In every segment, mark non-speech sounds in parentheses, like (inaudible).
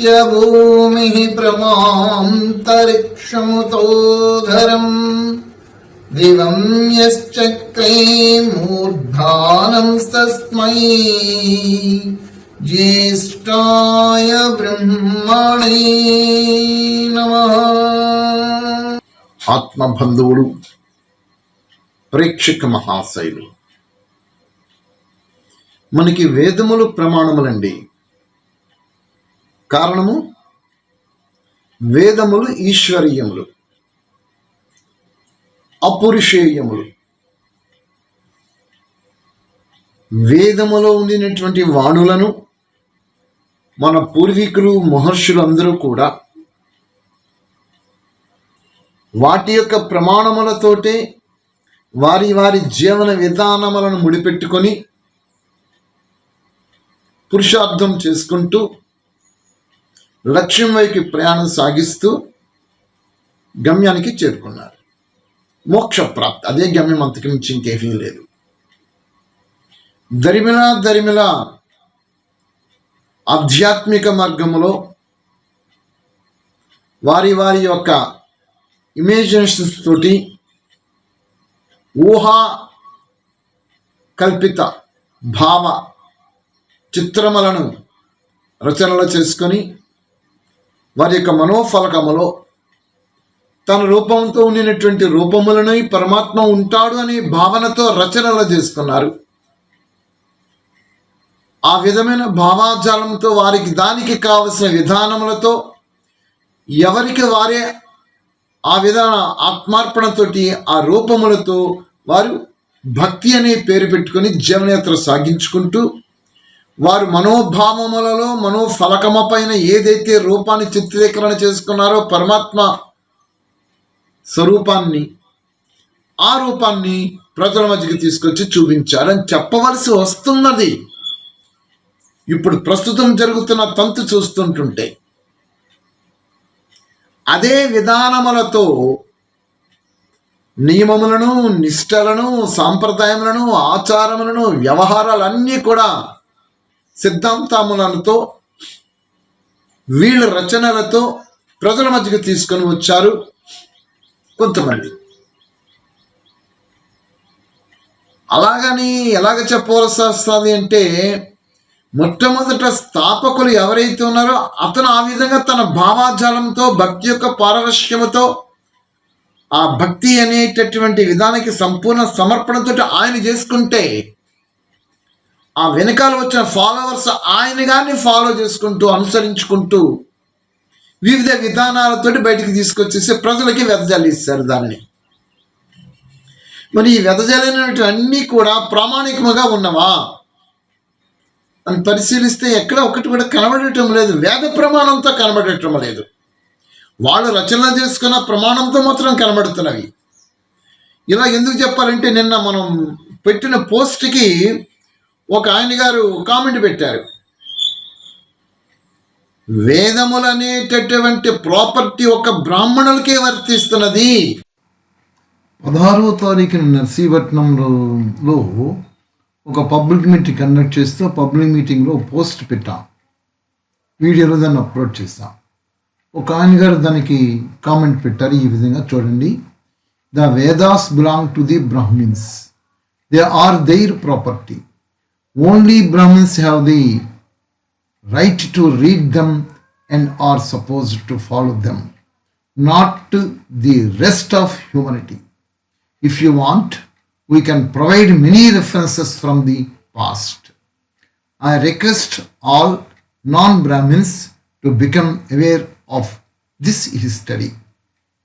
यस्य भूमिः प्रमान्तरिक्षमुतोधरम् दिवं यश्चक्रे मूर्धानंस्तस्मै ज्येष्ठाय ब्रह्मणे नमः ఆత్మబంధువులు ప్రేక్షక మహాశైలు మనకి వేదములు ప్రమాణములండి కారణము? వేదములు ఈశ్వరీయములు. అపురుషేయములు. వేదములో ఉండినటువంటి వాణులను మన పూర్వీకులు మహర్షులందరూ కూడా వాటి యొక్క ప్రమాణములతోటే వారి వారి జీవన విధానములను ముడిపెట్టుకొని పురుషార్థం చేసుకుంటూ లక్ష్యం వైపు ప్రయాణం సాగిస్తూ గమ్యానికి చేరుకున్నారు. మోక్ష ప్రాప్తి. అదే గమ్యం అంతకు మించి ఇంకేమీ లేదు. దరిమిల దరిమిల ఆధ్యాత్మిక మార్గంలో వారి వారి యొక్క ఇమేజినేషన్స్ తోటి ఊహా కల్పిత భావ చిత్రములను రచనలు చేసుకొని వారి యొక్క మనోఫలకములో తన రూపంతో ఉండినటువంటి రూపములను పరమాత్మ ఉంటాడు అనే భావనతో రచనలు చేసుకున్నారు. ఆ విధమైన భావాజాలంతో వారికి దానికి కావలసిన విధానములతో ఎవరికి వారే ఆ విధాన ఆత్మార్పణతోటి ఆ రూపములతో వారు భక్తి అనే పేరు పెట్టుకొని జీవనయాత్ర సాగించుకుంటూ వారు మనోభావములలో మనోఫలకమ పైన ఏదైతే రూపాన్ని చిత్రీకరణ చేసుకున్నారో పరమాత్మ స్వరూపాన్ని ఆ రూపాన్ని ప్రజల మధ్యకి తీసుకొచ్చి చూపించారని చెప్పవలసి వస్తున్నది. ఇప్పుడు ప్రస్తుతం జరుగుతున్న తంతు చూస్తుంటుంటే అదే విధానములతో నియమములను నిష్టలను సాంప్రదాయములను ఆచారములను వ్యవహారాలన్నీ కూడా సిద్ధాంతములతో వీళ్ళ రచనలతో ప్రజల మధ్యకు తీసుకొని వచ్చారు కొంతమంది. అలాగని ఎలాగ చెప్పవలసి వస్తుంది అంటే మొట్టమొదట స్థాపకులు ఎవరైతే ఉన్నారో అతను ఆ విధంగా తన భావాజాలంతో భక్తి యొక్క పారవశ్యముతో ఆ భక్తి అనేటటువంటి విధానానికి సంపూర్ణ సమర్పణతో ఆయన చేసుకుంటే ఆ వెనకాల వచ్చిన ఫాలోవర్స్ ఆయన కానీ ఫాలో చేసుకుంటూ అనుసరించుకుంటూ వివిధ విధానాలతోటి బయటికి తీసుకొచ్చేసి ప్రజలకి వెదజల్లిస్తారు దానిని. మరి ఈ వెదజల్లినటువంటి అన్నీ కూడా ప్రామాణికముగా ఉన్నవా? అని పరిశీలిస్తే ఎక్కడ ఒకటి కూడా కనబడటం లేదు. వేద ప్రమాణంతో కనబడటం లేదు. వాళ్ళు రచన చేసుకున్న ప్రమాణంతో మాత్రం కనబడుతున్నవి. ఇలా ఎందుకు చెప్పాలంటే నిన్న మనం పెట్టిన పోస్ట్కి ఒక ఆయన గారు కామెంట్ పెట్టారు. వేదములు అనేటటువంటి ప్రాపర్టీ ఒక బ్రాహ్మణులకే వర్తిస్తున్నది. పదహారవ తారీఖున నర్సీపట్నంలో ఒక పబ్లిక్ మీటింగ్ కండక్ట్ చేస్తూ పబ్లిక్ మీటింగ్లో పోస్ట్ పెట్టాం. వీడియోలో దాన్ని అప్లోడ్ చేస్తాం. ఒక ఆయన గారు దానికి కామెంట్ పెట్టారు ఈ విధంగా చూడండి. The Vedas belong to the Brahmins they are their property Only Brahmins have the right to read them and are suppose to follow them not the rest of humanity if you want, we can provide many references from the past. I request all non Brahmins to become aware of this history.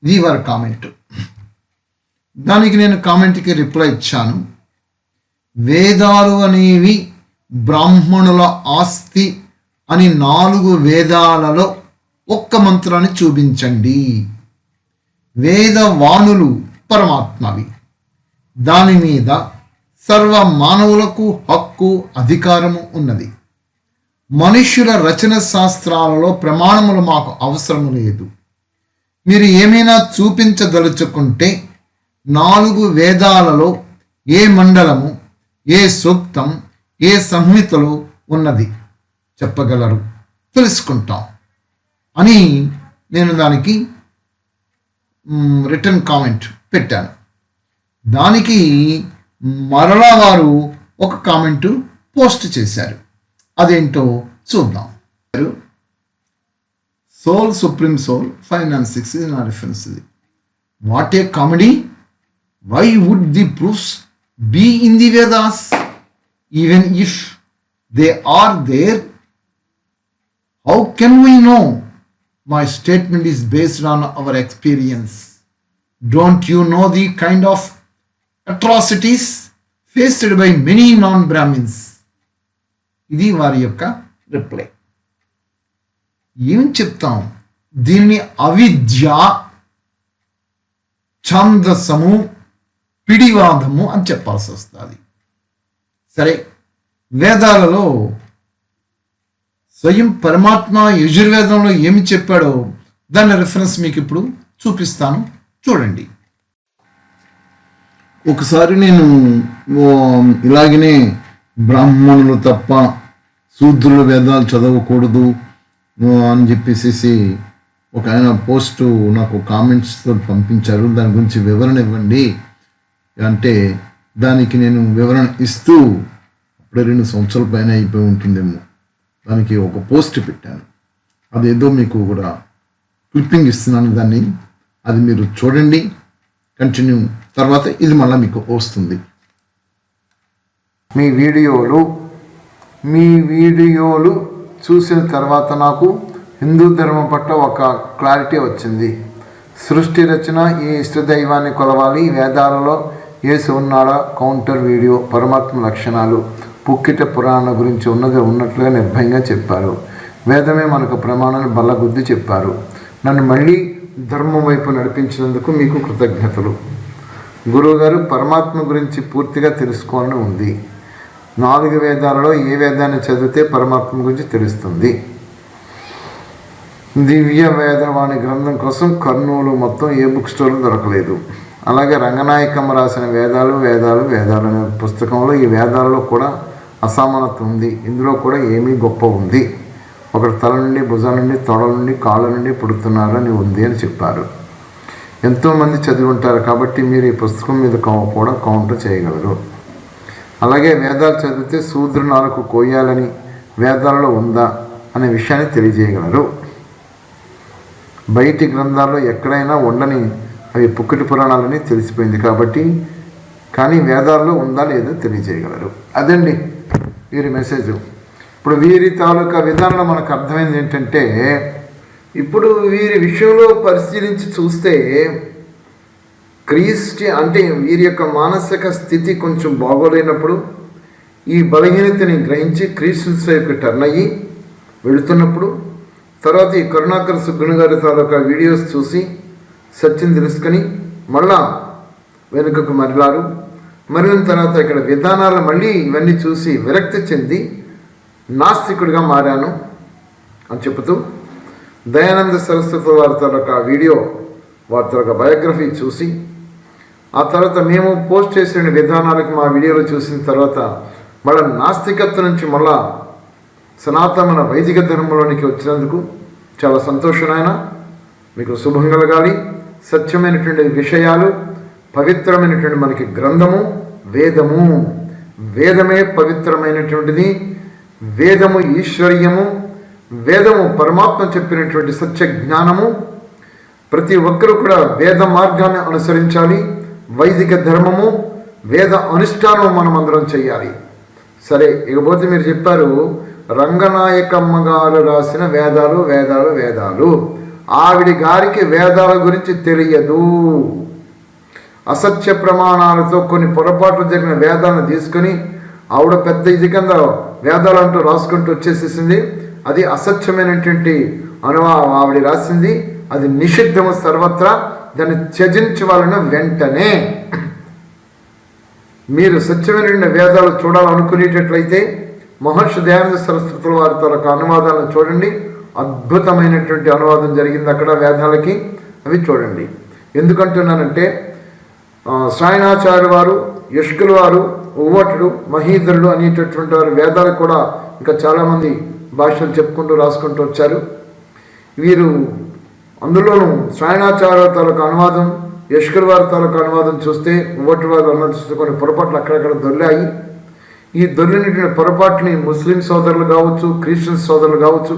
We were comment. దానికి నేను కామెంట్కి reply ఇచ్చాను వేదాలు అనేవి బ్రాహ్మణుల ఆస్తి అని నాలుగు వేదాలలో ఒక్క మంత్రాన్ని చూపించండి. వేదవాణులు పరమాత్మవి. దాని మీద సర్వ మానవులకు హక్కు అధికారము ఉన్నది. మనుష్యుల రచన శాస్త్రాలలో ప్రమాణములు మాకు అవసరము లేదు. మీరు ఏమైనా చూపించదలుచుకుంటే నాలుగు వేదాలలో ఏ మండలము ఏ సూక్తం ఏ సంహితలో ఉన్నది? చెప్పగలరు. తెలుసుకుంటాం. అని నేను దానికి రిటర్న్ కామెంట్ పెట్టాను. దానికి మరలా వారు ఒక కామెంట్ పోస్ట్ చేశారు. అదేంటో చూద్దాం. Soul supreme soul five nine six ఇది నా రిఫరెన్స్ ఇది what a comedy why would the proofs be in the Vedas even if they are there. How can we know? My statement is based on our experience don't you know the kind of atrocities faced by many non Brahmins? ఇది వారి యొక్క reply ఏం చెప్తాం దీన్ని అవిద్య ఛందసము పిడివాదము అని చెప్పాల్సి వస్తుంది. సరే వేదాలలో స్వయం పరమాత్మ యజుర్వేదంలో ఏమి చెప్పాడో దాని రిఫరెన్స్ మీకు ఇప్పుడు చూపిస్తాను. చూడండి. ఒకసారి నేను ఇలాగనే బ్రాహ్మణులు తప్ప శూద్రుల వేదాలు చదవకూడదు అని చెప్పేసి ఒక ఆయన పోస్ట్ నాకు కామెంట్స్తో పంపించారు. దాని గురించి వివరణ ఇవ్వండి. అంటే దానికి నేను వివరణ ఇస్తూ అప్పుడే రెండు సంవత్సరాల పైన అయిపోయి ఉంటుందేమో. దానికి ఒక పోస్ట్ పెట్టాను. అదేదో మీకు కూడా క్లిప్పింగ్ ఇస్తున్నాను దాన్ని. అది మీరు చూడండి. కంటిన్యూ. తర్వాత ఇది మళ్ళీ మీకు వస్తుంది. మీ వీడియోలు మీ వీడియోలు చూసిన తర్వాత నాకు హిందూ ధర్మం పట్ల ఒక క్లారిటీ వచ్చింది. సృష్టి రచన ఈ ఇష్టదైవాన్ని కొలవాలి. వేదాలలో ఏసు ఉన్నాడా? కౌంటర్ వీడియో పరమాత్మ లక్షణాలు పుక్కిట పురాణం గురించి ఉన్నది ఉన్నట్లుగా నిర్భయంగా చెప్పారు. వేదమే మనకు ప్రమాణాన్ని బల్లగుద్ది చెప్పారు. నన్ను మళ్ళీ ధర్మం వైపు నడిపించినందుకు మీకు కృతజ్ఞతలు. గురువుగారు పరమాత్మ గురించి పూర్తిగా తెలుసుకోవాలని ఉంది. నాలుగు వేదాలలో ఏ వేదాన్ని చదివితే పరమాత్మ గురించి తెలుస్తుంది? దివ్య వేదవాణి గ్రంథం కోసం కర్నూలు మొత్తం ఏ బుక్ స్టోర్లు దొరకలేదు. అలాగే రంగనాయకమ్మ రాసిన వేదాలు వేదాలు వేదాలు అనే పుస్తకంలో ఈ వేదాలలో కూడా అసమానత ఉంది. ఇందులో కూడా ఏమీ గొప్ప ఉంది. ఒకటి తల నుండి భుజం నుండి తొడ నుండి కాళ్ళ నుండి పుడుతున్నారని ఉంది అని చెప్పారు. ఎంతోమంది చదివి ఉంటారు కాబట్టి మీరు ఈ పుస్తకం మీద కౌ- కూడా కౌంటర్ చేయగలరు. అలాగే వేదాలు చదివితే శూద్ర నాలుగు కోయాలని వేదాలలో ఉందా అనే విషయాన్ని తెలియజేయగలరు. బయటి గ్రంథాల్లో ఎక్కడైనా ఉండని అవి పుక్కటి పురాణాలని తెలిసిపోయింది కాబట్టి కానీ వేదాల్లో ఉందా లేదో తెలియజేయగలరు. అదండి వీరి మెసేజ్ ఇప్పుడు వీరి తాలూకా విధానంలో మనకు అర్థమైంది ఏంటంటే ఇప్పుడు వీరి విషయంలో పరిశీలించి చూస్తే క్రీస్టి అంటే వీరి యొక్క మానసిక స్థితి కొంచెం బాగోలేనప్పుడు ఈ బలహీనతని గ్రహించి క్రీస్తు వైపు టర్న్ అయ్యి వెళుతున్నప్పుడు తర్వాత ఈ కరుణాకర్ సుగ్గుణ గారి తాలూకా వీడియోస్ చూసి సత్యం తెలుసుకొని మళ్ళా వెనుకకు మరలారు. మరిన తర్వాత ఇక్కడ విధానాలు మళ్ళీ ఇవన్నీ చూసి విరక్తి చెంది నాస్తికుడిగా మారాను అని చెబుతూ దయానంద సరస్వతి వారితో ఒక వీడియో వారితో ఒక బయోగ్రఫీ చూసి ఆ తర్వాత మేము పోస్ట్ చేసిన విధానాలకు మా వీడియోలు చూసిన తర్వాత మళ్ళీ నాస్తికత్వం నుంచి మళ్ళా సనాతన వైదిక ధర్మంలోనికి వచ్చినందుకు చాలా సంతోషం ఆయన మీకు శుభం కలగాలి. సత్యమైనటువంటి విషయాలు పవిత్రమైనటువంటి మనకి గ్రంథము వేదము. వేదమే పవిత్రమైనటువంటిది. వేదము ఈశ్వర్యము. వేదము పరమాత్మ చెప్పినటువంటి సత్య జ్ఞానము ప్రతి ఒక్కరూ కూడా వేద మార్గాన్ని అనుసరించాలి. వైదిక ధర్మము వేద అనుష్ఠానం మనం అందరం చేయాలి. సరే ఇకపోతే మీరు చెప్పారు రంగనాయకమ్మ గారు రాసిన వేదాలు వేదాలు వేదాలు. ఆవిడ గారికి వేదాల గురించి తెలియదు. అసత్య ప్రమాణాలతో కొన్ని పొరపాట్లు జరిగిన వేదాలను తీసుకొని ఆవిడ పెద్ద ఇది కింద వేదాలు అంటూ రాసుకుంటూ వచ్చేసేసింది. అది అసత్యమైనటువంటి అనువా ఆవిడ రాసింది. అది నిషిద్ధము సర్వత్రా. దాన్ని త్యజించవాలని వెంటనే. మీరు సత్యమైన వేదాలు చూడాలనుకునేటట్లయితే మహర్షి దయానంద సరస్వతుల వారి తాలూకు అనువాదాలను చూడండి. అద్భుతమైనటువంటి అనువాదం జరిగింది అక్కడ వేదాలకి. అవి చూడండి. ఎందుకంటున్నానంటే ఆ, సాయణాచార్య వారు యష్కుల వారు ఉవ్వటుడు మహీధరుడు అనేటటువంటి వారు వేదాలు కూడా ఇంకా చాలామంది భాషలు చెప్పుకుంటూ రాసుకుంటూ వచ్చారు. వీరు అందులోనూ శ్రాయణాచార్య తాలూకు అనువాదం యష్కర్ వారి తాలూకు అనువాదం చూస్తే ఉవ్వటి వారు అన్నట్టు చూస్తే కొన్ని పొరపాట్లు అక్కడక్కడ దొర్లాయి. ఈ దొర్లినటువంటి పొరపాటుని ముస్లిం సోదరులు కావచ్చు క్రిస్టియన్ సోదరులు కావచ్చు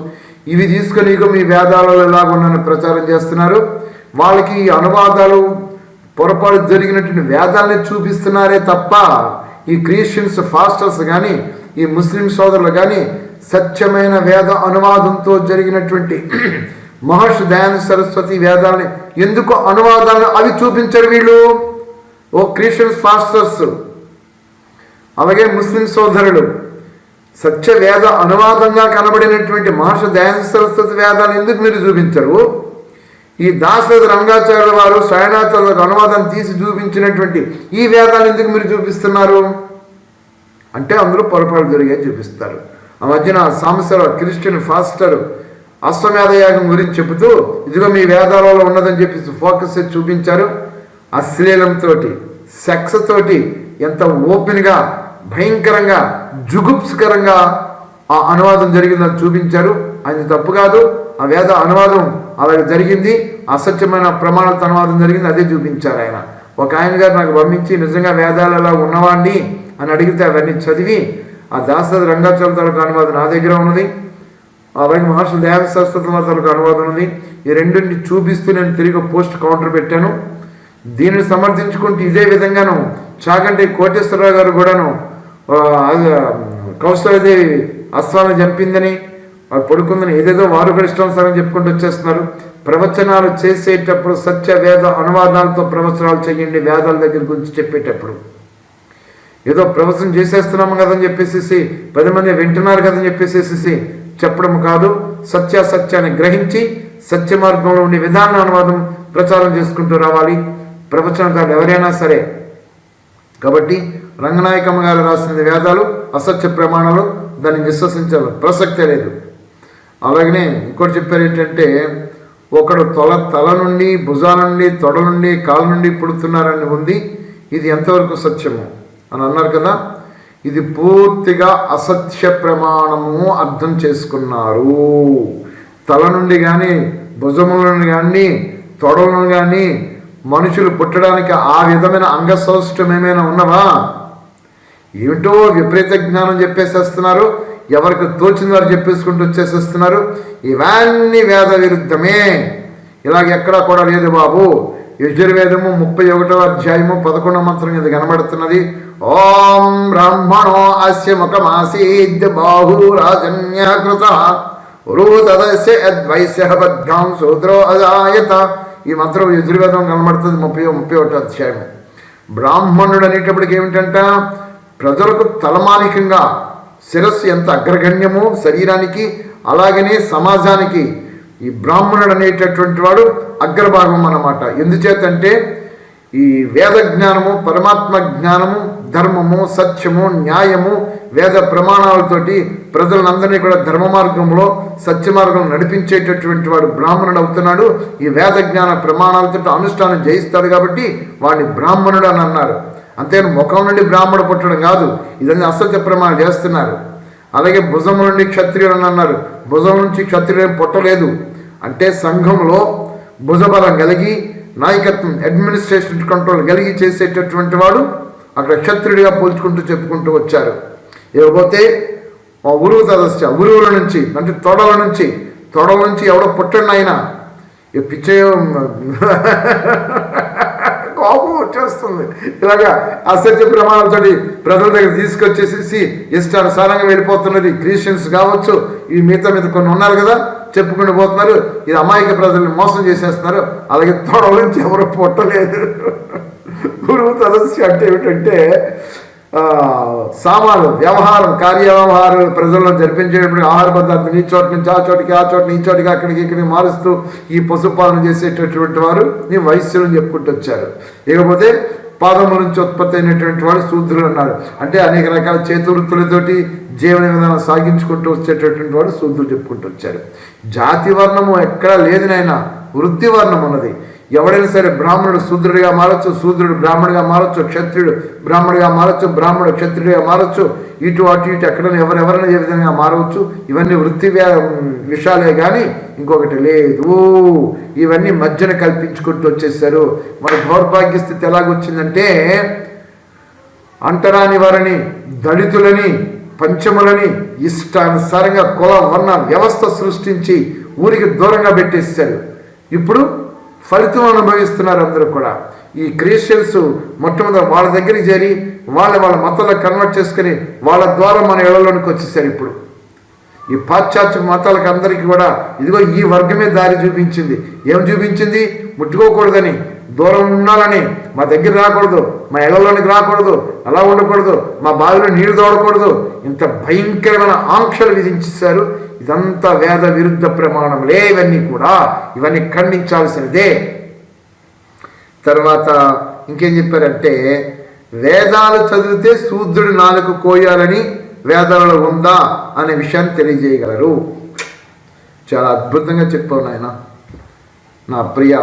ఇవి తీసుకొని ఇక మీ వేదాలలో ఎలాగున్నాయని ప్రచారం చేస్తున్నారు. వాళ్ళకి ఈ అనువాదాలు పొరపాటు జరిగినటువంటి వేదాలని చూపిస్తున్నారే తప్ప ఈ క్రిస్టియన్స్ ఫాస్టర్స్ కానీ ఈ ముస్లిం సోదరులు కానీ సత్యమైన వేద అనువాదంతో జరిగినటువంటి (clears throat) మహర్షి దయాన సరస్వతి వేదాలని ఎందుకు అనువాదాలను అవి చూపించరు వీళ్ళు? ఓ క్రిస్టియన్స్ ఫాస్టర్స్. అలాగే ముస్లిం సోదరులు. సత్య వేద అనువాదంగా కనబడినటువంటి మహర్షి దయానంద సరస్వతి వేదాన్ని ఎందుకు మీరు చూపించరు? ఈ దాశరథ రంగాచార్యుల వారు శయనాచార్యులకు అనువాదం తీసి చూపించినటువంటి ఈ వేదాన్ని ఎందుకు మీరు చూపిస్తున్నారు? అంటే అందులో పొరపాటు జరిగాయి చూపిస్తారు. ఆ మధ్యన సాంసర క్రిస్టియన్ ఫాస్టర్ అశ్వమేధ యాగం గురించి చెబుతూ ఇదిగో మీ వేదాలలో ఉన్నదని చెప్పి ఫోకస్ చూపించారు. అశ్లీలంతో సెక్స్ తోటి ఎంత ఓపెన్గా భయంకరంగా జుగుప్స్కరంగా ఆ అనువాదం జరిగిందని చూపించారు. అది తప్పు కాదు. ఆ వేద అనువాదం అలాగే జరిగింది. అసత్యమైన ప్రమాణాలతో అనువాదం జరిగింది. అదే చూపించారు ఆయన. ఒక ఆయన గారు నాకు పంపించి నిజంగా వేదాలు ఎలా ఉన్నవాడిని అని అడిగితే అవన్నీ చదివి ఆ దాసరథ రంగాచల తాలూకు అనువాదం నా దగ్గర ఉన్నది. అలాగే మహర్షులు దేవ సరస్వతి తాలూకు అనువాదం ఉంది. ఈ రెండింటిని చూపిస్తూ నేను తిరిగి పోస్ట్ కౌంటర్ పెట్టాను. దీనిని సమర్థించుకుంటూ ఇదే విధంగాను చాగంటి కోటేశ్వరరావు గారు కూడాను ఆ, అది, కౌశలదేవి అశ్వాన్ని చంపిందని వారు పడుకుందని ఏదేదో వారు కూడా ఇష్టానుసారం చెప్పుకుంటూ వచ్చేస్తున్నారు. ప్రవచనాలు చేసేటప్పుడు సత్య వేద అనువాదాలతో ప్రవచనాలు చేయండి వేదాల దగ్గర గురించి చెప్పేటప్పుడు. ఏదో ప్రవచనం చేసేస్తున్నాము కదని చెప్పేసి పది మంది వింటున్నారు కదని చెప్పేసి చెప్పడం కాదు సత్యాసత్యాన్ని గ్రహించి సత్య మార్గంలో ఉండే విధాన అనువాదం ప్రచారం చేసుకుంటూ రావాలి. ప్రవచనకారులు ఎవరైనా సరే కాబట్టి రంగనాయకమ్మ గారు రాసిన వేదాలు అసత్య ప్రమాణాలు దాన్ని విశ్వసించాలి ప్రసక్తే లేదు. అలాగనే ఇంకోటి చెప్పారు ఏంటంటే ఒకడు తొల తల నుండి భుజాల నుండి తొడ నుండి కాలు నుండి పుడుతున్నారని ఉంది ఇది ఎంతవరకు సత్యము? అని అన్నారు కదా ఇది పూర్తిగా అసత్య ప్రమాణము అర్థం చేసుకున్నారు. తల నుండి కానీ భుజముల నుండి కానీ తొడల నుండి కానీ మనుషులు పుట్టడానికి ఆ విధమైన అంగసౌష్టం ఏమైనా ఉన్నవా? ఏమిటో విపరీత జ్ఞానం చెప్పేసేస్తున్నారు. ఎవరికి తోచిన వారు చెప్పేసుకుంటూ వచ్చేసేస్తున్నారు. ఇవన్నీ వేద విరుద్ధమే. ఇలాగ ఎక్కడా కూడా లేదు బాబు. యజుర్వేదము ముప్పై ఒకటో అధ్యాయము పదకొండవ మంత్రం ఇది కనబడుతున్నది. ఓం బ్రాహ్మణో అస్య ముఖమాసీద్ బాహురాజన్యకృత. ఉరూతదస్య యద్వైశ్య బద్ధాం శూద్రో అజాయత. ఈ మంత్రం యజుర్వేదం కనబడుతుంది ముప్పై ముప్పై ఒకటో అధ్యాయం బ్రాహ్మణుడు అనేటప్పటికి ఏమిటంట? ప్రజలకు తలమానికంగా శిరస్సు ఎంత అగ్రగణ్యమో శరీరానికి అలాగనే సమాజానికి ఈ బ్రాహ్మణుడు అనేటటువంటి వాడు అగ్రభాగం అన్నమాట. ఎందుచేతంటే ఈ వేద జ్ఞానము పరమాత్మ జ్ఞానము ధర్మము సత్యము న్యాయము వేద ప్రమాణాలతోటి ప్రజలందరినీ కూడా ధర్మ మార్గంలో సత్య మార్గం నడిపించేటటువంటి వాడు బ్రాహ్మణుడు అవుతున్నాడు. ఈ వేద జ్ఞాన ప్రమాణాలతో అనుష్ఠానం జయిస్తాడు కాబట్టి వాడిని బ్రాహ్మణుడు అని అన్నారు. అంతేను ముఖం నుండి బ్రాహ్మణుడు పుట్టడం కాదు. ఇదన్నీ అసత్య ప్రమాణం చేస్తున్నారు. అలాగే భుజం నుండి క్షత్రియుడు అని అన్నారు. భుజం నుంచి క్షత్రియుడు పుట్టలేదు. అంటే సంఘంలో భుజబలం కలిగి నాయకత్వం అడ్మినిస్ట్రేషన్ కంట్రోల్ కలిగి చేసేటటువంటి వాడు అక్కడ క్షత్రుడిగా పోల్చుకుంటూ చెప్పుకుంటూ వచ్చారు. ఇకపోతే ఆ ఉరువు తదస్య ఉరువుల నుంచి అంటే తొడల నుంచి తొడల నుంచి ఎవడో పుట్టండి ఆయన. ఈ పిచ్చయ్య కోపం వచ్చేస్తుంది. ఇలాగా అసత్య ప్రమాణాలతోటి ప్రజల దగ్గర తీసుకొచ్చేసేసి ఇష్టానుసారంగా వెళ్ళిపోతున్నది. క్రిస్టియన్స్ కావచ్చు ఈ మిగతా మీద కొన్ని ఉన్నారు కదా చెప్పుకుని పోతున్నారు. ఇది అమాయక ప్రజల్ని మోసం చేసేస్తున్నారు. అలాగే తొడల నుంచి ఎవరు పుట్టలేదు. గురువు తదస్సు అంటే ఏమిటంటే సామాను వ్యవహారం కార్యవ్యవహారం ప్రజల్లో జరిపించేటప్పుడు ఆహార పదార్థం ఈ చోట నుంచి ఆ చోటికి ఆ చోటు ఈ చోటికి అక్కడికి ఇక్కడికి మారుస్తూ ఈ పశుపాలన చేసేటటువంటి వారు నీ వైశ్యులను చెప్పుకుంటూ వచ్చారు. ఇకపోతే పాదముల నుంచి ఉత్పత్తి అయినటువంటి వాడు శూద్రులు అన్నారు అంటే అనేక రకాల చేతువృత్తులతోటి జీవన విధానం సాగించుకుంటూ వచ్చేటటువంటి వాడు శూద్రులు చెప్పుకుంటూ వచ్చారు. జాతి వర్ణము ఎక్కడా లేదు నాయన వృత్తి వర్ణం ఉన్నది. ఎవడైనా సరే బ్రాహ్మణుడు శూద్రుడిగా మారచ్చు శూద్రుడు బ్రాహ్మణుడిగా మారచ్చు క్షత్రియుడు బ్రాహ్మణుడిగా మారచ్చు బ్రాహ్మణుడు క్షత్రియుడిగా మారచ్చు ఇటు అటు ఇటు ఎక్కడైనా ఎవరెవరైనా ఏ విధంగా మారవచ్చు ఇవన్నీ వృత్తి విషయాలే కానీ ఇంకొకటి లేదు. ఇవన్నీ మధ్యన కల్పించుకుంటూ వచ్చేసారు. మన దౌర్భాగ్య స్థితి ఎలాగొచ్చిందంటే అంటరాని వారిని దళితులని పంచములని ఇష్టానుసారంగా కుల వర్ణ వ్యవస్థ సృష్టించి ఊరికి దూరంగా పెట్టేశారు ఇప్పుడు ఫలితం అనుభవిస్తున్నారు అందరూ కూడా. ఈ క్రిస్టియన్స్ మొట్టమొదటి వాళ్ళ దగ్గరికి చేరి వాళ్ళ వాళ్ళ మతంలో కన్వర్ట్ చేసుకుని వాళ్ళ ద్వారా మన ఇళ్ళలోనికి వచ్చేసారు ఇప్పుడు. ఈ పాశ్చాత్య మతాలకు అందరికీ కూడా ఇదిగో ఈ వర్గమే దారి చూపించింది. ఏం చూపించింది? ముట్టుకోకూడదని దూరం ఉండాలని మా దగ్గర రాకూడదు మా ఇళ్ళలోనికి రాకూడదు అలా ఉండకూడదు మా బావిలో నీళ్ళు తోడకూడదు ఇంత భయంకరమైన ఆంక్షలు విధించేశారు. ఇదంతా వేద విరుద్ధ ప్రమాణములే ఇవన్నీ కూడా. ఇవన్నీ ఖండించాల్సినదే. తర్వాత ఇంకేం చెప్పారంటే వేదాలు చదివితే శూద్రుడి నాలుగు కోయాలని వేదాలలో ఉందా అనే విషయాన్ని తెలియజేయగలరు. చాలా అద్భుతంగా చెప్పావు నాయన. నా ప్రియ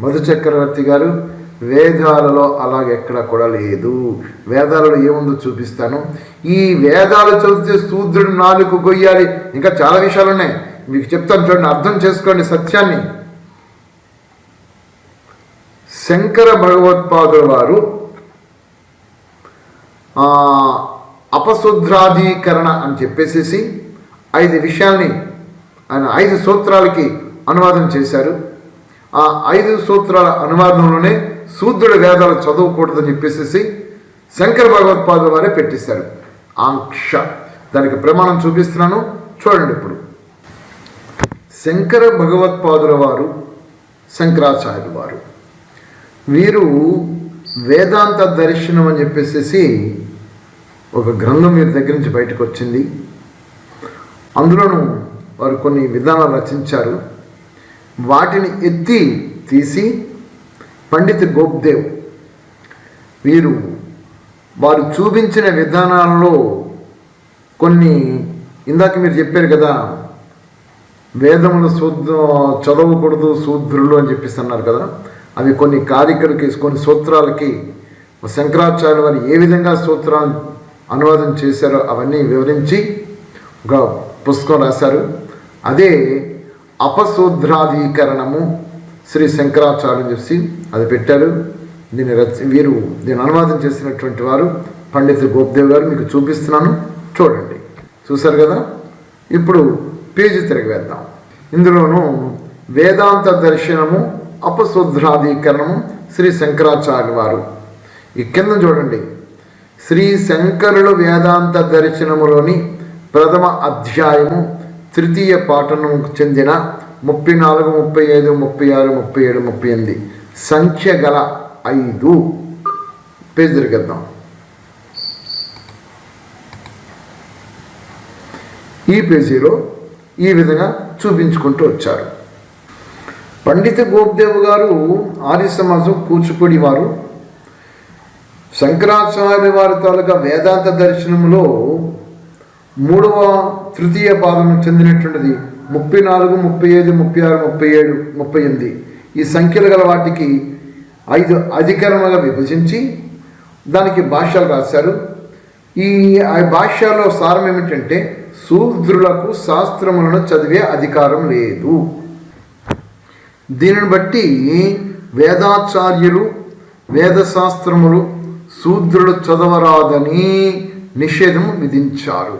మధు చక్రవర్తి గారు వేదాలలో అలాగెక్కడ కూడా లేదు. వేదాలలో ఏముందో చూపిస్తాను. ఈ వేదాలు చదివితే శూద్రుడు నాలుగు గొయ్యాలి. ఇంకా చాలా విషయాలు ఉన్నాయి మీకు చెప్తాను చూడండి అర్థం చేసుకోండి సత్యాన్ని. శంకర భగవత్పాదుల వారు అపశుద్రాధీకరణ అని చెప్పేసేసి ఐదు విషయాల్ని ఆయన ఐదు సూత్రాలకి అనువాదం చేశారు. ఆ ఐదు సూత్రాల అనువాదంలోనే శూద్రుడి వేదాలు చదవకూడదని చెప్పేసేసి శంకర భగవత్పాదుల వారే పెట్టేశారు. ఆంక్ష. దానికి ప్రమాణం చూపిస్తున్నాను. చూడండి ఇప్పుడు. శంకర భగవత్పాదుల వారు శంకరాచార్యుల వారు. వీరు వేదాంత దర్శనం అని చెప్పేసి ఒక గ్రంథం వీరి దగ్గర నుంచి బయటకు వచ్చింది. అందులోనూ వారు కొన్ని విధానాలు రచించారు. వాటిని ఎత్తి తీసి పండిత్ గోప్దేవ్ వీరు వారు చూపించిన విధానాలలో కొన్ని ఇందాక మీరు చెప్పారు కదా వేదములు శూద్ర చదవకూడదు శూద్రులు అని చెప్పేసి అన్నారు కదా అవి కొన్ని కారికలకి కొన్ని సూత్రాలకి శంకరాచార్య వారు ఏ విధంగా సూత్రాలు అనువాదం చేశారో అవన్నీ వివరించి ఒక పుస్తకం రాశారు. అదే అపశూద్రాధీకరణము శ్రీ శంకరాచార్యులు చెప్పి అది పెట్టారు దీన్ని రచ వీరు దీన్ని అనువాదం చేసినటువంటి వారు పండిత్ గోప్దేవ్ గారు మీకు చూపిస్తున్నాను. చూడండి. చూశారు కదా? ఇప్పుడు పేజీ తిరగవేద్దాం ఇందులోనూ వేదాంత దర్శనము అపశుద్ధ్రాధీకరణము శ్రీ శంకరాచార్య వారు. ఈ కింద చూడండి. శ్రీ శంకరులు వేదాంత దర్శనములోని ప్రథమ అధ్యాయము తృతీయ పాఠనముకు చెందిన ముప్పై నాలుగు ముప్పై ఐదు ముప్పై ఆరు ముప్పై ఏడు ముప్పై ఎనిమిది. సంఖ్య గల ఐదు. పేజ్ తిరిగిద్దాం ఈ పేజీలో ఈ విధంగా చూపించుకుంటూ వచ్చారు. పండిత గోప్దేవ్ గారు ఆర్య సమాజం కూచిపూడి వారు శంకరాచార్య వారి తాలూకా వేదాంత దర్శనంలో మూడవ తృతీయ పాదం చెందినటువంటిది ముప్పై నాలుగు ముప్పై ఐదు ముప్పై ఆరు ముప్పై ఏడు ముప్పై ఎనిమిది. ఈ సంఖ్యలు గల వాటికి ఐదు అధికరణలుగా విభజించి దానికి భాష్యాలు రాశారు. ఈ ఆ సారం ఏమిటంటే శూద్రులకు శాస్త్రములను చదివే అధికారం లేదు. దీనిని బట్టి వేదాచార్యులు వేదశాస్త్రములు శూద్రులు చదవరాదని నిషేధం విధించారు.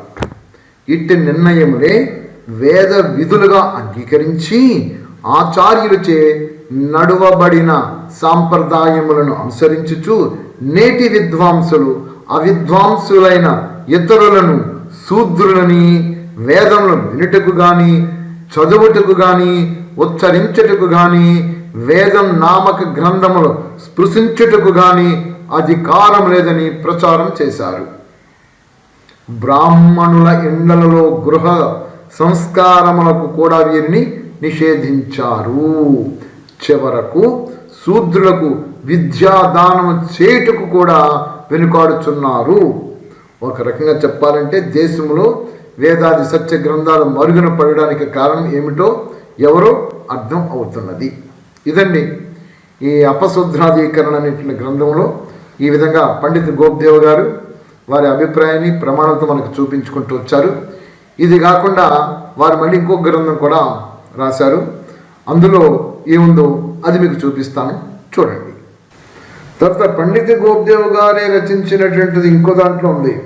ఇట్టి నిర్ణయములే వేద విధులుగా అంగీకరించి ఆచార్యులచే నడువబడిన సాంప్రదాయములను అనుసరించుచు నేటి విద్వాంసులు అవిద్వాంసులైన ఇతరులను శూద్రులని వేదములను వినుటకు గాని చదువుటకు గాని ఉచ్చరించుటకు గాని వేదం నామక గ్రంథములు స్పృశించుటకు గాని అధికారం లేదని ప్రచారం చేశారు. బ్రాహ్మణుల ఎండలలో గృహ సంస్కారములకు కూడా వీరిని నిషేధించారు. చివరకు శూద్రులకు విద్యాదానము చేయుటకు కూడా వెనుకాడుచున్నారు. ఒక రకంగా చెప్పాలంటే దేశంలో వేదాది సత్య గ్రంథాలు మరుగున పడడానికి కారణం ఏమిటో ఎవరో అర్థం అవుతున్నది. ఇదండి ఈ అపశుద్రాధీకరణ అనేటువంటి గ్రంథంలో ఈ విధంగా పండిత్ గోప్దేవ్ గారు వారి అభిప్రాయాన్ని ప్రమాణంతో మనకు చూపించుకుంటూ వచ్చారు. ఇది కాకుండా వారు మళ్ళీ ఇంకో గ్రంథం కూడా రాశారు. అందులో ఏముందో అది మీకు చూపిస్తాను. చూడండి. తర్వాత పండిత గోప్దేవ్ గారే రచించినటువంటిది ఇంకో దాంట్లో ఉంది.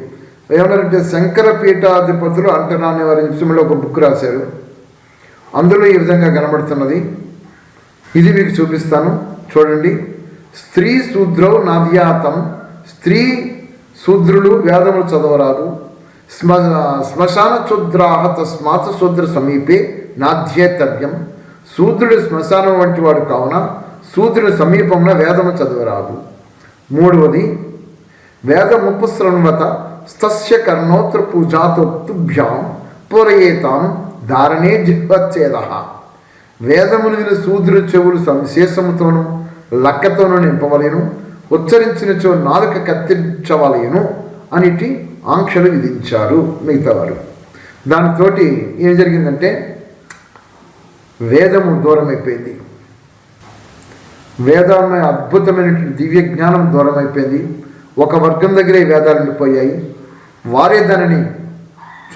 ఏమన్నారంటే శంకర పీఠాధిపతులు అంటనాన్ని వారి విషయంలో ఒక బుక్ రాశారు. అందులో ఈ విధంగా కనబడుతున్నది. ఇది మీకు చూపిస్తాను. చూడండి. స్త్రీ శూద్రౌ నాద్యాతం స్త్రీ శూద్రులు వేదములు చదవరాదు. శ్మ శ్మశానశూద్రాహ తస్మాత్ శూద్ర సమీపే నాధ్యేతవ్యం. శూద్రుడు శ్మశానం వంటి వాడు కావున శూద్రుడి సమీపంలో వేదము చదవరాదు. మూడవది వేద ముపుశ్రవత స్తస్య కర్ణోత్ర పూజాతోక్తుభ్యాం పూరయేతాం ధారణే జిహ్వచ్ఛేద. వేదములు విని శూద్రుడి చెవులు సంశేషముతోనూ లక్కతోనూ నింపవలేను ఉచ్చరించినచో నాలుక కత్తిరించవలేను అనిటి ఆంక్షలు విధించారు మిగతా వారు దానితోటి ఏం జరిగిందంటే వేదము దూరం అయిపోయింది వేదాలమైన అద్భుతమైనటువంటి దివ్య జ్ఞానం దూరం అయిపోయింది ఒక వర్గం దగ్గరే వేదాలు ఉండిపోయాయి. వారే దానిని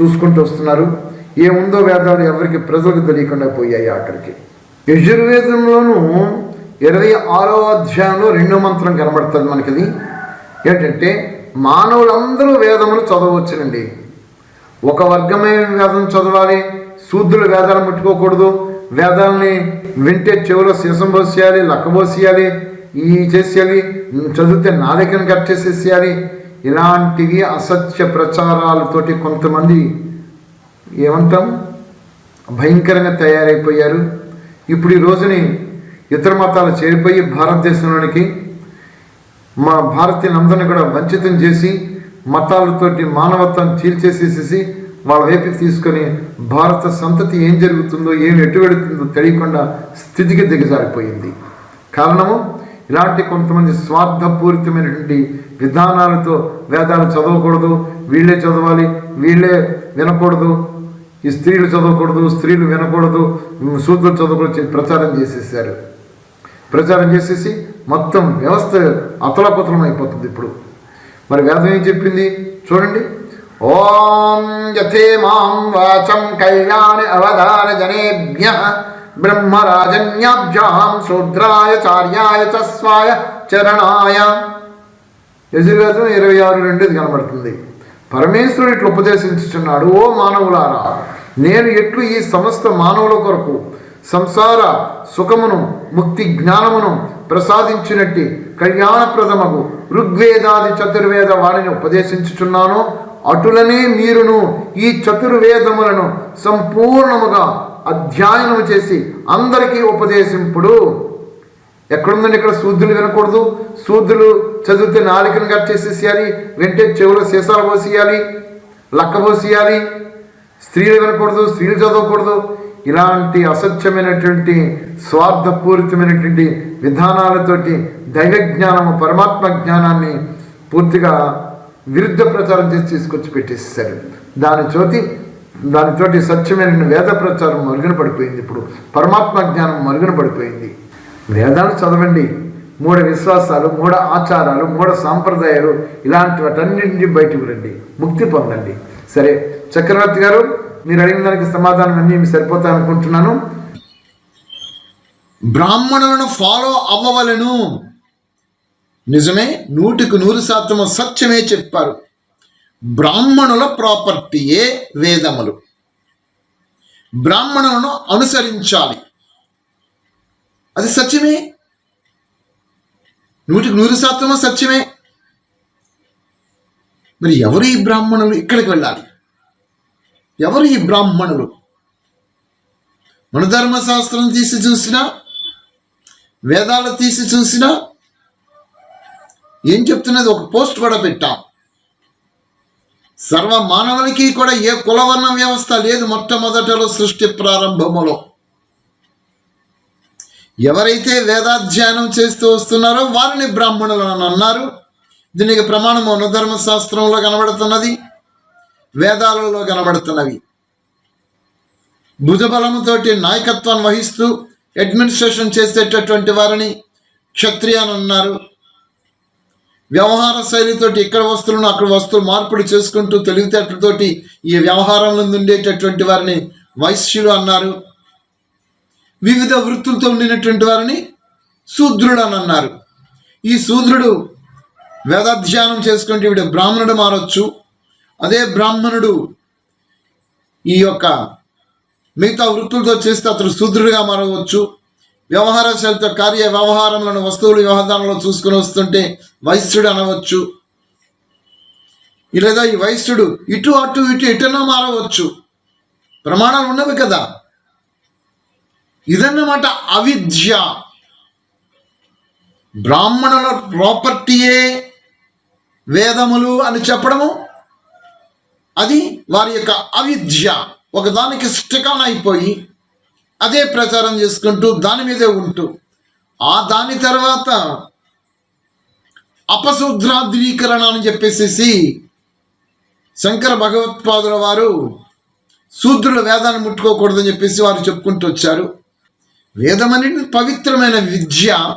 చూసుకుంటూ వస్తున్నారు. ఏముందో వేదాలు ఎవరికి ప్రజలకు తెలియకుండా పోయాయి అక్కడికి యజుర్వేదంలోనూ ఇరవై ఆరో అధ్యాయంలో రెండో మంత్రం కనబడుతుంది మనకిది. ఏంటంటే మానవులందరూ వేదములు చదవచ్చునండి. ఒక వర్గమే వేదం చదవాలి శూద్రులు వేదాలు ముట్టుకోకూడదు వేదాలని వింటే చెవిలో సీసం పోసేయాలి లక్కబోసేయాలి ఈ చేసేయాలి చదివితే నాలికను కట్ చేసేసేయాలి. ఇలాంటివి అసత్య ప్రచారాలతోటి కొంతమంది ఏమంటాం? భయంకరంగా తయారైపోయారు. ఇప్పుడు ఈ రోజుని ఇతర మతాలు చేరిపోయి భారతదేశంలోనికి మా భారతీయులందరినీ కూడా వంచితం చేసి మతాలతోటి మానవత్వం చీల్చేసేసేసి వాళ్ళ వైపు తీసుకొని భారత సంతతి ఏం జరుగుతుందో ఏం ఎటు వెళుతుందో తెలియకుండా స్థితికి దిగజారిపోయింది. కారణము ఇలాంటి కొంతమంది స్వార్థపూరితమైనటువంటి విధానాలతో వేదాలు చదవకూడదు వీళ్ళే చదవాలి వీళ్ళే వినకూడదు ఈ స్త్రీలు చదవకూడదు స్త్రీలు వినకూడదు సూత్రులు చదవకూడదు ప్రచారం చేసేసారు. ప్రచారం చేసేసి మొత్తం వ్యవస్థ అతలకుతలం అయిపోతుంది ఇప్పుడు. మరి వేదం ఏం చెప్పింది? చూడండి. ఓం యథే మాం వాచం కళ్యాణ అవధాన జనేభ్య బ్రహ్మరాజన్యాభ్యాం శూద్రాయ చార్యాయ చస్వాయ చరణాయ. యజుర్వేదం ఇరవై ఆరు రెండు కనబడుతుంది. పరమేశ్వరుడు ఇట్లు ఉపదేశించుచున్నాడు ఓ మానవులారా నేను ఎట్లు ఈ సమస్త మానవుల కొరకు సంసార సుఖమును ముక్తి జ్ఞానమును ప్రసాదించినట్టి కళ్యాణప్రదమగు ఋగ్వేదాది చతుర్వేద వాణిని ఉపదేశించుచున్నాను. అటులనే మీరును ఈ చతుర్వేదములను సంపూర్ణముగా అధ్యయనము చేసి అందరికీ ఉపదేశింపుడు. ఎక్కడుందండి ఇక్కడ శూద్రులు వినకూడదు? శూద్రులు చదివితే నాలికను కట్ చేసేసేయాలి వింటే చెవుల సీసాలు పోసేయాలి లక్క పోసేయాలి. స్త్రీలు వినకూడదు స్త్రీలు చదవకూడదు. ఇలాంటి అసత్యమైనటువంటి స్వార్థపూరితమైనటువంటి విధానాలతోటి దైవ జ్ఞానము పరమాత్మ జ్ఞానాన్ని పూర్తిగా విరుద్ధ ప్రచారం చేసి తీసుకొచ్చి పెట్టేసేసారు దాని చోతి దానితోటి సత్యమైన వేద ప్రచారం మరుగున పడిపోయింది ఇప్పుడు. పరమాత్మ జ్ఞానం మరుగున పడిపోయింది. వేదాలు చదవండి. మూఢ విశ్వాసాలు మూఢ ఆచారాలు మూఢ సాంప్రదాయాలు ఇలాంటి వాటన్నింటి బయటకు రండి. ముక్తి పొందండి. సరే చక్రవర్తి గారు మీరు అడిగిన దానికి సమాధానం అన్నీ మీకు సరిపోతాయి అనుకుంటున్నాను. బ్రాహ్మణులను ఫాలో అవ్వవలను. నిజమే నూటికి నూరు శాతము సత్యమే చెప్పారు. బ్రాహ్మణుల ప్రాపర్టీయే వేదములు. బ్రాహ్మణులను అనుసరించాలి. అది సత్యమే. నూటికి నూరు శాతము సత్యమే. మరి ఎవరు ఈ బ్రాహ్మణులు? ఇక్కడికి వెళ్ళాలి? ఎవరు ఈ బ్రాహ్మణులు? మన ధర్మశాస్త్రం తీసి చూసినా వేదాలు తీసి చూసినా ఏం చెప్తున్నది? ఒక పోస్ట్ కూడా పెట్టాం. సర్వ మానవులకి కూడా ఏ కులవర్ణ వ్యవస్థ లేదు మొట్టమొదటలో సృష్టి ప్రారంభములో. ఎవరైతే వేదాధ్యయనం చేస్తూ వస్తున్నారో వారిని బ్రాహ్మణులు అని అన్నారు. దీనికి ప్రమాణం అనుధర్మ శాస్త్రంలో కనబడుతున్నది. వేదాలలో కనబడుతున్నవి. భుజబలముతోటి నాయకత్వం వహిస్తూ అడ్మినిస్ట్రేషన్ చేసేటటువంటి వారిని క్షత్రియ అని అన్నారు. వ్యవహార శైలితోటి ఇక్కడ వస్తువులను అక్కడ వస్తువులు మార్పులు చేసుకుంటూ తెలివితేటలతోటి ఈ వ్యవహారంలో ఉండేటటువంటి వారిని వైశ్యులు అన్నారు. వివిధ వృత్తులతో ఉండినటువంటి వారిని శూద్రుడు అని అన్నారు. ఈ శూద్రుడు వేదాధ్యానం చేసుకుంటే వీడు బ్రాహ్మణుడు మారొచ్చు. అదే బ్రాహ్మణుడు ఈ యొక్క మిగతా వృత్తులతో చేస్తే అతడు శూద్రుడిగా మారవచ్చు. వ్యవహారశాలతో కార్య వ్యవహారంలో వస్తువులు వ్యవహారంలో చూసుకుని వస్తుంటే వైశ్యుడు అనవచ్చు. లేదా ఈ వైశ్యుడు ఇటు అటు ఇటు ఎటన్నా మారవచ్చు. ప్రమాణాలు ఉన్నవి కదా. ఇదన్నమాట అవిద్య. బ్రాహ్మణుల ప్రాపర్టీయే వేదములు అని చెప్పడము. అది వారి యొక్క అవిద్య. ఒకదానికి స్టికాన్ అయిపోయి అదే ప్రచారం చేసుకుంటూ దాని మీదే ఉంటూ ఆ దాని తర్వాత అపశుద్రాద్రీకరణ అని చెప్పేసి శంకర భగవత్పాదుల వారు శూద్రుల వేదాన్ని ముట్టుకోకూడదని చెప్పేసి వారు చెప్పుకుంటూ వచ్చారు. వేదం అనేది పవిత్రమైన విద్య.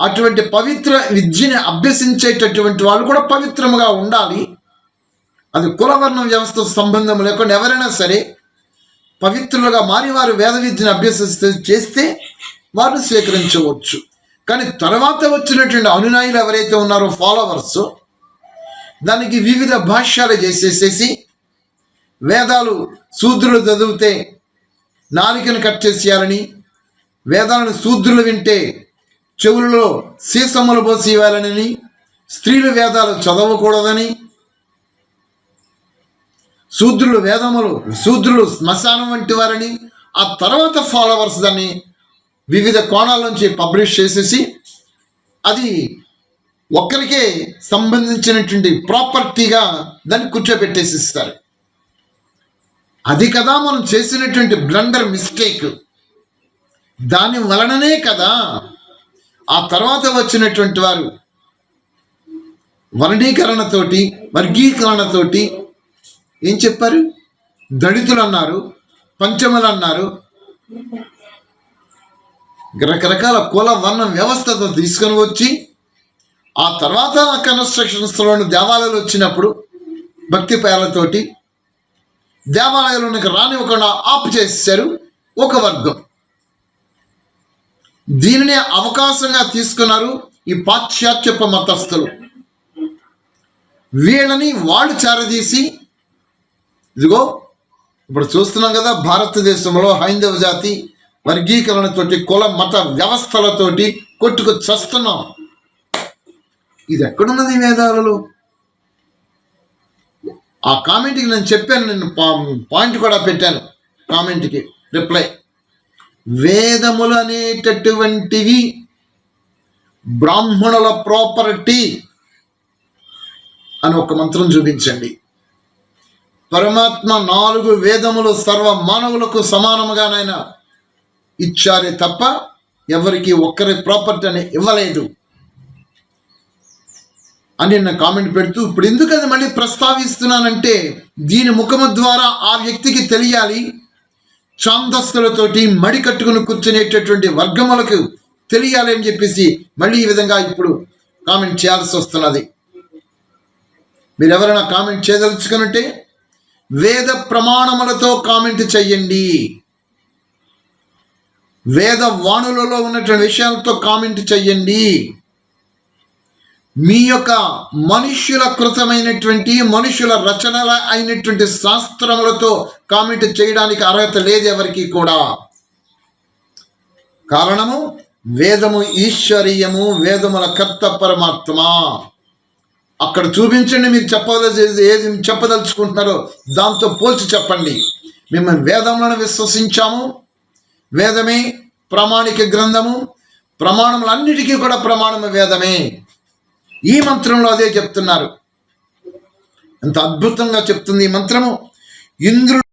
అటువంటి పవిత్ర విద్యని అభ్యసించేటటువంటి వాళ్ళు కూడా పవిత్రముగా ఉండాలి. అది కులవర్ణ వ్యవస్థ సంబంధం లేకుండా ఎవరైనా సరే పవిత్రులుగా మారి వారు వేద విద్యను అభ్యసిస్తే చేస్తే వారిని స్వీకరించవచ్చు. కానీ తర్వాత వచ్చినటువంటి అనునాయులు ఎవరైతే ఉన్నారో ఫాలోవర్స్ దానికి వివిధ భాష్యాలు చేసేసేసి వేదాలు శూద్రులు చదివితే నాలికను కట్ చేసేయాలని వేదాలను శూద్రులు వింటే చెవులలో సీసములు పోసి ఇవ్వాలని స్త్రీలు వేదాలు చదవకూడదని శూద్రులు వేదములు శూద్రులు శ్మశానం వంటి వారని ఆ తర్వాత ఫాలోవర్స్ దాన్ని వివిధ కోణాల నుంచి పబ్లిష్ చేసేసి అది ఒక్కరికే సంబంధించినటువంటి ప్రాపర్టీగా దాన్ని కూర్చోబెట్టేసి ఇస్తారు అది కదా మనం చేసినటువంటి బ్లండర్ మిస్టేక్ దాని వలననే కదా ఆ తర్వాత వచ్చినటువంటి వారు వర్ణీకరణతోటి వర్గీకరణతోటి ఏం చెప్పారు? దళితులు అన్నారు పంచములు అన్నారు రకరకాల కుల వర్ణ వ్యవస్థతో తీసుకొని వచ్చి ఆ తర్వాత కన్స్ట్రక్షన్స్లోని దేవాలయాలు వచ్చినప్పుడు భక్తి పేర్లతోటి దేవాలయాలకు రానివ్వకుండా ఆపు చేశారు ఒక వర్గం. దీనిని అవకాశంగా తీసుకున్నారు ఈ పాశ్చాత్యప మతస్థులు. వీళ్ళని వాళ్ళు చేరదీసి ఇదిగో ఇప్పుడు చూస్తున్నాం కదా భారతదేశంలో హైందవ జాతి వర్గీకరణతోటి కుల మత వ్యవస్థలతోటి కొట్టుకు చస్తున్నాం. ఇది ఎక్కడున్నది వేదాలలో ఆ కామెంట్కి నేను చెప్పాను నేను పా- పాయింట్ కూడా పెట్టాను కామెంట్కి రిప్లై. వేదములు అనేటటువంటివి బ్రాహ్మణుల ప్రాపర్టీ అని ఒక మంత్రం చూపించండి. పరమాత్మ నాలుగు వేదములు సర్వ మానవులకు సమానముగానైనా ఇచ్చారే తప్ప ఎవరికి ఒక్కరి ప్రాపర్టీ అని ఇవ్వలేదు. అని నేను కామెంట్ పెడుతూ ఇప్పుడు ఎందుకు అది మళ్ళీ ప్రస్తావిస్తున్నానంటే దీని ముఖము ద్వారా ఆ వ్యక్తికి తెలియాలి. ఛాందస్తులతోటి మడి కట్టుకుని కూర్చునేటటువంటి వర్గములకు తెలియాలి అని చెప్పేసి మళ్ళీ ఈ విధంగా ఇప్పుడు కామెంట్ చేయాల్సి వస్తున్నది. మీరెవరైనా కామెంట్ చేయదలుచుకున్నట్టే వేద ప్రమాణములతో కామెంట్ చెయ్యండి. వేద వాణులలో ఉన్నటువంటి విషయాలతో కామెంట్ చెయ్యండి. మీ యొక్క మనుష్యుల కృతమైనటువంటి మనుషుల రచనల అయినటువంటి శాస్త్రములతో కామెంట్ చేయడానికి అర్హత లేదు ఎవరికి కూడా. కారణము వేదము ఈశ్వరీయము వేదముల కర్త పరమాత్మ. అక్కడ చూపించండి మీరు చెప్పదల ఏది చెప్పదలుచుకుంటున్నారో దాంతో పోల్చి చెప్పండి. మేము వేదములను విశ్వసించాము. వేదమే ప్రామాణిక గ్రంథము. ప్రమాణములన్నిటికీ కూడా ప్రమాణము వేదమే. ఈ మంత్రంలో అదే చెప్తున్నారు. ఎంత అద్భుతంగా చెప్తుంది ఈ మంత్రము. ఇంద్రుడు